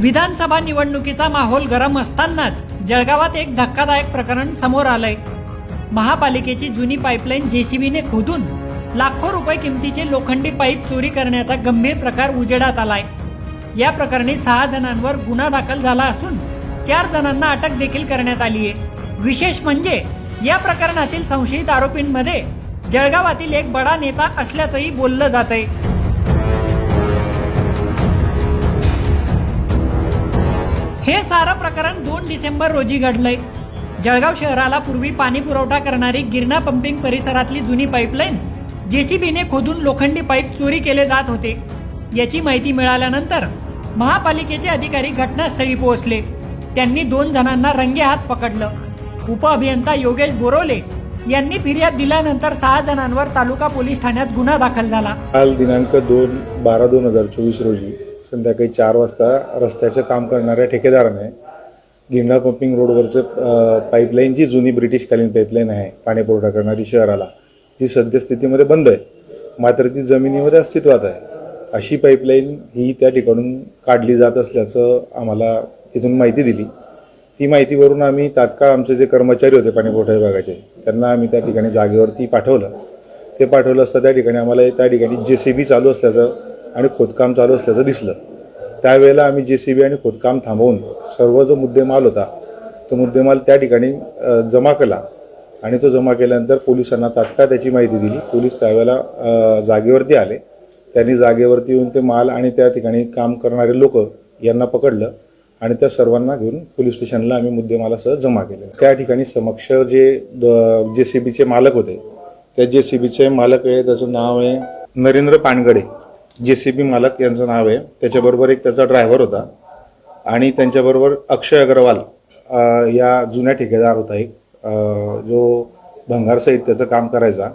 विधानसभा निवडणुकीचा माहोल गरम असतानाच जळगावात एक धक्कादायक प्रकरण समोर आलंय. महापालिकेची जुनी पाईपलाईन जेसीबीने खोदून लाखो रुपये किमतीचे लोखंडी पाईप चोरी करण्याचा गंभीर प्रकार उजेडात आलाय. या प्रकरणी सहा जणांवर गुन्हा दाखल झाला असून चार जणांना अटक देखील करण्यात आली आहे. विशेष म्हणजे या प्रकरणातील संशयित आरोपींमध्ये जळगावातील एक बडा नेता असल्याचंही बोललं जात आहे हे सारं प्रकरण दोन डिसेंबर रोजी घडलंय. जळगाव शहराला पूर्वी पाणी पुरवठा करणारी गिरणा पंपिंग परिसरातली जुनी पाईपलाईन जेसीबीने खोदून लोखंडी पाईप चोरी केले जात होते. याची माहिती मिळाल्यानंतर महापालिकेचे अधिकारी घटनास्थळी पोहोचले. त्यांनी दोन जणांना रंगे हात पकडलं. उपअभियंता योगेश बोरोले यांनी फिर्याद दिल्यानंतर सहा जणांवर तालुका पोलीस ठाण्यात गुन्हा दाखल झाला. काल दिनांक दोन बारा दोन हजार चोवीस रोजी संध्याकाळी चार वाजता रस्त्याचं काम करणाऱ्या ठेकेदाराने गिरणा पंपिंग रोडवरचं पाईपलाईन जी जुनी ब्रिटिशकालीन पाईपलाईन आहे पाणी पुरवठा करणारी शहराला जी सद्यस्थितीमध्ये बंद आहे. मात्र ती जमिनीमध्ये अस्तित्वात आहे. अशी पाईपलाईन ही त्या ठिकाणून काढली जात असल्याचं आम्हाला तिथून माहिती दिली. ही माहितीवरून आम्ही तात्काळ आमचे जे कर्मचारी होते पाणी पुरवठा विभागाचे त्यांना आम्ही त्या ठिकाणी जागेवरती पाठवलं. ते पाठवलं असता त्या ठिकाणी आम्हाला त्या ठिकाणी जे सी बी चालू असल्याचं आणि खोदकाम चालू असल्याचं दिसलं. त्यावेळेला आम्ही जे सी बी आणि खोदकाम थांबवून सर्व जो मुद्देमाल होता तो मुद्देमाल त्या ठिकाणी जमा केला. आणि तो जमा केल्यानंतर पोलिसांना तात्काळ त्याची माहिती दिली. पोलीस त्यावेळेला जागेवरती आले. त्यांनी जागेवरती येऊन ते माल आणि त्या ठिकाणी काम करणारे लोक यांना पकडलं आणि त्या सर्वांना घेऊन पोलीस स्टेशनला आम्ही मुद्देमालासह जमा केले. त्या ठिकाणी समक्ष जे जे सी बीचे मालक होते त्या जे सी बीचे मालक आहे त्याचं नाव आहे नरेंद्र पानगडे. जे सी बी मालक यांचं नाव आहे. त्याच्याबरोबर एक त्याचा ड्रायव्हर होता. आणि त्यांच्याबरोबर अक्षय अग्रवाल या जुन्या ठेकेदार होता एक. जो भंगार साहित्याचं काम करायचा.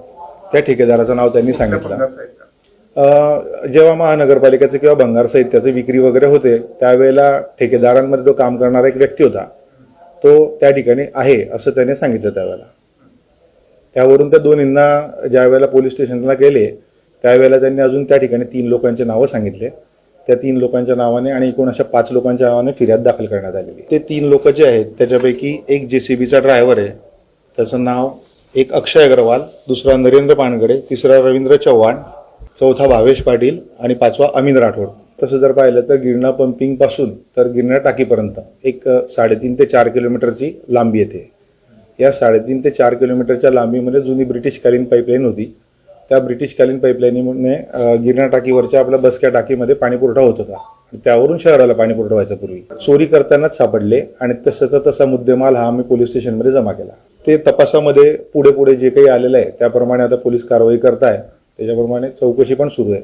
त्या ठेकेदाराचं नाव त्यांनी सांगितलं. जेव्हा महानगरपालिकेचं किंवा भंगार साहित्याचे विक्री वगैरे होते त्यावेळेला ठेकेदारांमध्ये जो काम करणारा एक व्यक्ती होता तो त्या ठिकाणी आहे असं त्याने सांगितलं त्यावेळेला. त्यावरून त्या दोन्हींना ज्या वेळेला पोलीस स्टेशनला गेले त्यावेळेला त्यांनी अजून त्या ठिकाणी तीन लोकांचे नावं सांगितले. त्या तीन लोकांच्या नावाने आणि एकूण अशा पाच लोकांच्या नावाने फिर्याद दाखल करण्यात आलेली ते तीन लोक जे आहेत त्याच्यापैकी एक जे सी बीचा ड्रायव्हर आहे. त्याचं नाव एक अक्षय अग्रवाल दुसरा नरेंद्र पानगडे तिसरा रवींद्र चव्हाण चौथा भावेश पाटील आणि पाचवा अमीन राठोड. तसं जर पाहिलं तर गिरणा पंपिंगपासून तर गिरणा टाकीपर्यंत एक साडेतीन ते चार किलोमीटरची लांबी येते. या साडेतीन ते चार किलोमीटरच्या लांबीमध्ये जुनी ब्रिटिशकालीन पाईपलाईन होती. त्या ब्रिटिशकालीन पाईपलाईनीने गिरणा टाकीवरच्या आपल्या बसक्या टाकीमध्ये पाणी पुरवठा होत होता. त्यावरून शहराला पाणी पुरवठा व्हायचा पूर्वी. चोरी करतानाच सापडले आणि तसाचा तसा मुद्देमाल हा आम्ही पोलीस स्टेशनमध्ये जमा केला. ते तपासामध्ये पुढे पुढे जे काही आलेलं आहे त्याप्रमाणे आता पोलीस कारवाई करताय. त्याच्याप्रमाणे चौकशी पण सुरू आहे.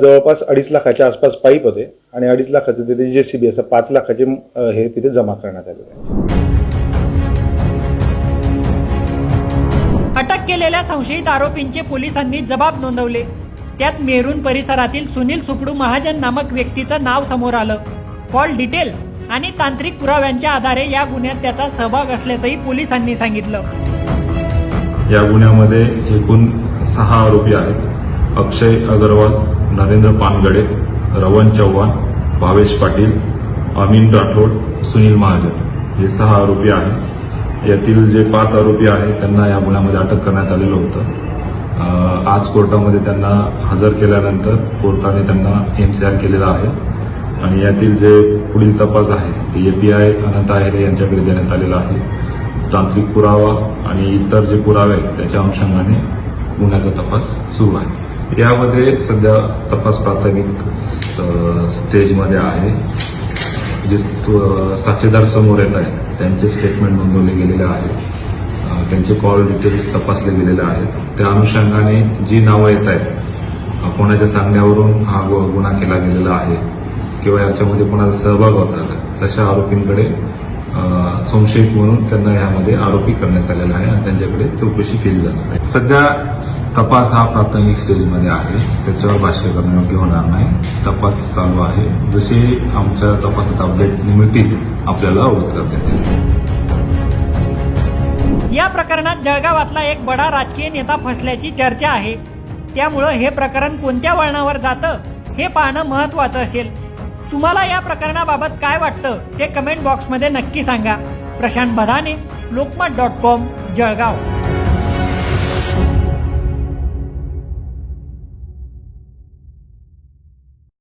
जवळपास अडीच लाखाच्या आसपास पाईप होते आणि अडीच लाखाचे तिथे जेसीबी असं पाच लाखाचे हे तिथे जमा करण्यात आलेले आहे. अटक केलेल्या संशयित आरोपींचे पोलिसांनी जबाब नोंदवले. त्यात मेरून परिसरातील सुनील सुपडू महाजन नामक व्यक्तीचं नाव समोर आलं. कॉल डिटेल्स आणि तांत्रिक पुराव्यांच्या आधारे या गुन्ह्यात त्याचा सहभाग असल्याचंही पोलिसांनी सांगितलं. या गुन्ह्यामध्ये एकूण सहा आरोपी आहेत. अक्षय अगरवाल नरेंद्र पानगडे रवन चव्हाण भावेश पाटील अमीन राठोड सुनील महाजन. हे सहा आरोपी आहेत. यातील जे पाच आरोपी आहेत त्यांना या गुन्ह्यामध्ये अटक करण्यात आलेलं होतं. आज कोर्टामध्ये त्यांना हजर केल्यानंतर कोर्टाने त्यांना एमसीआर केलेला आहे. आणि यातील जे पुढील तपास आहे ते एपीआय अनंत आहेरे यांच्याकडे देण्यात आलेला आहे. तांत्रिक पुरावा आणि इतर जे पुरावे आहेत त्याच्या अनुषंगाने गुन्ह्याचा तपास सुरू आहे. यामध्ये सध्या तपास प्राथमिक स्टेजमध्ये आहे. जे साक्षीदार समोर येत आहेत त्यांचे स्टेटमेंट नोंदवले गेलेले आहेत. त्यांचे कॉल डिटेल्स तपासले गेलेले आहेत. त्या अनुषंगाने जी नावं येत आहेत कोणाच्या सांगण्यावरून हा गु- गुन्हा केला गेलेला आहे किंवा याच्यामध्ये कोणाचा सहभाग होता तशा आरोपींकडे संशयित म्हणून त्यांना यामध्ये आरोपी करण्यात आलेला आहे आणि त्यांच्याकडे चौकशी केली जाणार आहे. सध्या तपास हा प्राथमिक स्टेजमध्ये आहे. त्याच्यावर भाष्य करणं योग्य होणार नाही. तपास चालू आहे. जसे आमच्या तपासात अपडेट मिळतील आपल्याला अवगत करण्यात येईल या प्रकरणात जळगावातला एक बडा राजकीय नेता फसल्याची चर्चा आहे. त्यामुळं हे प्रकरण कोणत्या वळणावर जातं हे पाहणं महत्वाचं असेल. तुम्हाला या प्रकरणाबाबत काय वाटतं ते कमेंट बॉक्समध्ये नक्की सांगा. प्रशांत बधाने लोकमत डॉट कॉम जळगाव.